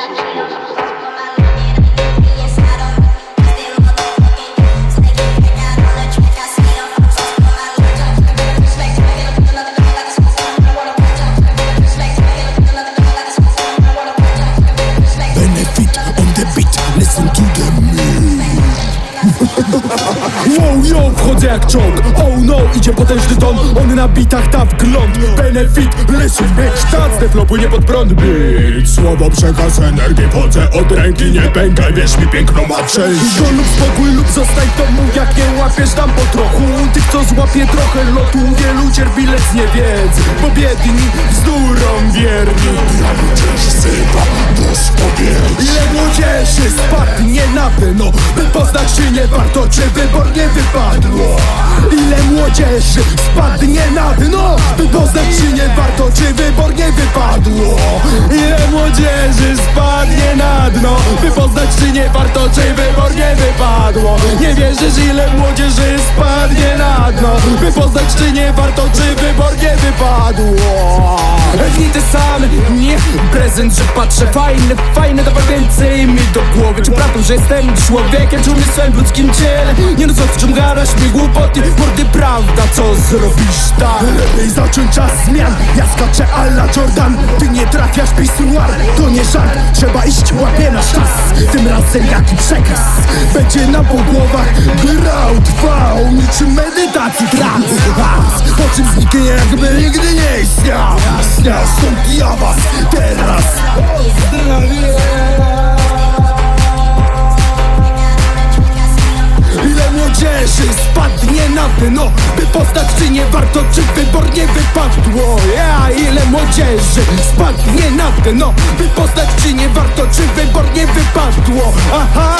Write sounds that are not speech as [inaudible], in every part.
谢 [laughs] 谢 Wow, yo, wchodzę jak czołg Oh no, idzie potężny ton On na bitach da wgląd Benefit, listen bitch Tac, te flow płynie pod prąd. Beat, słowo przekaz energii Wchodzę od ręki, nie pękaj Wierz mi, piękno ma część Go lub spokój lub zostań w domu. Jak nie łapiesz tam po trochu. Tych, co złapie trochę lotu. Wielu cierpi, lecz nie wiedzy. Bo biedni bzdurom wierni. Ile młodzieży spadnie na dno By nie warto, czy wybor nie wypadło? Ile młodzieży spadnie na dno? By poznać czy nie warto, czy wybor nie wypadło? Ile młodzieży spadnie na dno? By poznać czy nie warto, czy wybor nie wypadło? Nie wierzysz ile młodzieży na dno By poznać czy nie warto, czy wybor nie wypadło Pewnie te same, nie. Prezent, że patrzę Fajne, fajne, dawaj więcej mi do głowy Czy prawdą, że jestem człowiekiem, czy umysłem w ludzkim ciele Nie no co czym gadasz mi głupoty? Mordy prawda, co zrobisz tak? Lepiej zacząć czas zmian Ja skaczę alla Jordan. Ty nie trafiasz pisuar To nie żart, trzeba iść, łapie nasz czas. Tym razem jaki przekaz? Będzie nam po głowach grał, trwał Medytacji trans Po czym zniknie jakby nigdy nie istniał. Istniał stąd ja was teraz. Ile spadnie na dno. By poznać czy nie warto, czy wybor nie wypadło? Ja, ile młodzieży spadnie na dno. By poznać czy nie warto, czy wybor nie wypadło? Aha.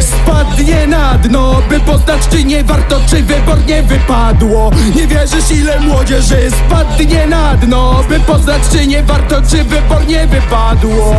Spadnie na dno, by poznać czy nie warto, czy wybor nie wypadło? Nie wierzysz ile młodzieży spadnie na dno? By poznać czy nie warto, czy wybor nie wypadło